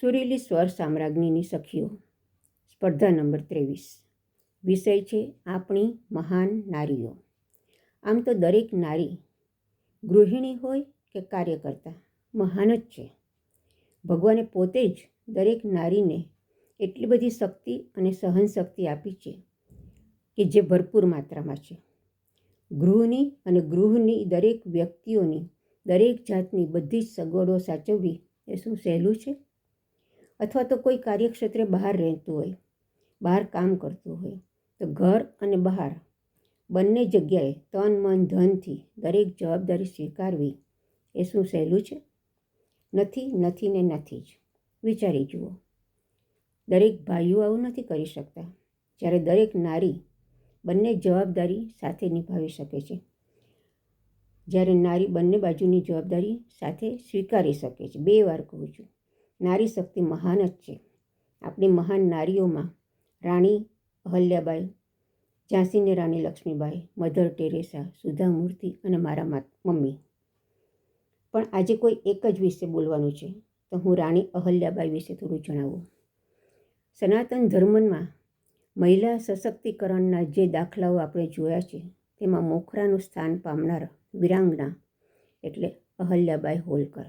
સુરીલી સ્વર સામ્રાજ્ઞીની સખીઓ. સ્પર્ધા નંબર ત્રેવીસ. વિષય છે આપણી મહાન નારીઓ. આમ તો દરેક નારી ગૃહિણી હોય કે કાર્યકર્તા, મહાન જ છે. ભગવાને પોતે જ દરેક નારીને એટલી બધી શક્તિ અને સહનશક્તિ આપી છે કે જે ભરપૂર માત્રામાં છે. ગૃહની અને ગૃહની દરેક વ્યક્તિઓની દરેક જાતની બધી જ સગવડો સાચવવી એ શું સહેલું છે? અથવા તો કોઈ કાર્યક્ષેત્રે બહાર રહેતું હોય, બહાર કામ કરતું હોય, તો ઘર અને બહાર બંને જગ્યાએ તન, મન, ધનથી દરેક જવાબદારી સ્વીકારવી એ શું સહેલું છે? નથી નથી ને નથી જ. વિચારી જુઓ. દરેક ભાઈઓ આવું નથી કરી શકતા, જ્યારે દરેક નારી બંને જવાબદારી સાથે નિભાવી શકે છે. જ્યારે નારી બંને બાજુની જવાબદારી સાથે સ્વીકારી શકે છે. બે વાર કહું છું. નારી શક્તિ મહાન જ છે. આપણી મહાન નારીઓમાં રાણી અહલ્યાબાઈ, ઝાંસીની રાણી લક્ષ્મીબાઈ, મધર ટેરેસા સુધા મૂર્તિ અને મારા મમ્મી. પણ આજે કોઈ એક જ વિશે બોલવાનું છે, તો હું રાણી અહલ્યાબાઈ વિશે થોડું જણાવું. સનાતન ધર્મમાં મહિલા સશક્તિકરણના જે દાખલાઓ આપણે જોયા છે, તેમાં મોખરાનું સ્થાન પામનાર વિરાંગના, એટલે અહલ્યાબાઈ હોલકર.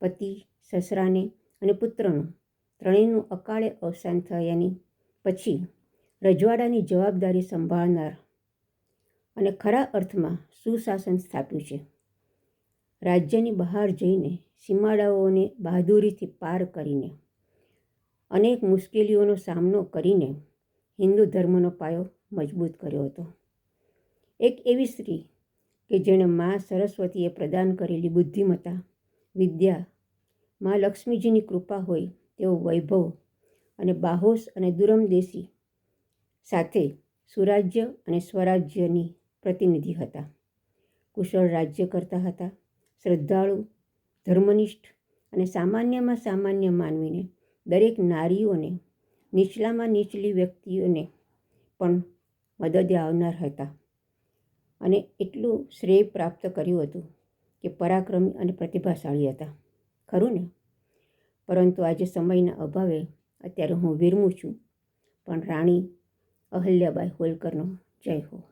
પતિ, સસરાને અને પુત્રનું. ત્રણેયનું અકાળે અવસાન થયાની પછી રજવાડાની જવાબદારી સંભાળનાર અને ખરા અર્થમાં સુશાસન સ્થાપ્યું છે. રાજ્યની બહાર જઈને સીમાડાઓને બહાદુરીથી પાર કરીને અનેક મુશ્કેલીઓનો સામનો કરીને હિન્દુ ધર્મનો પાયો મજબૂત કર્યો હતો. એક એવી સ્ત્રી કે જેણે મા સરસ્વતીએ પ્રદાન કરેલી બુદ્ધિમત્તા વિદ્યા. મા લક્ષ્મીજીની કૃપા હોય તેવો વૈભવ અને બાહોશ અને દુરમદેશી સાથે સુરાજ્ય અને સ્વરાજ્યની પ્રતિનિધિ હતા. કુશળ રાજ્ય કરતા હતા. શ્રદ્ધાળુ, ધર્મનિષ્ઠ અને સામાન્યમાં સામાન્ય માનવીને દરેક નારીઓને, નીચલામાં નીચલી વ્યક્તિઓને પણ મદદે આવનાર હતા અને એટલું શ્રેય પ્રાપ્ત કર્યું હતું. કે પરાક્રમી અને પ્રતિભાશાળી હતા. ખરું ને? પરંતુ આજે સમયના અભાવે અત્યારે હું વિરમું છું. પણ રાણી અહલ્યાબાઈ હોલકરનો જય હો.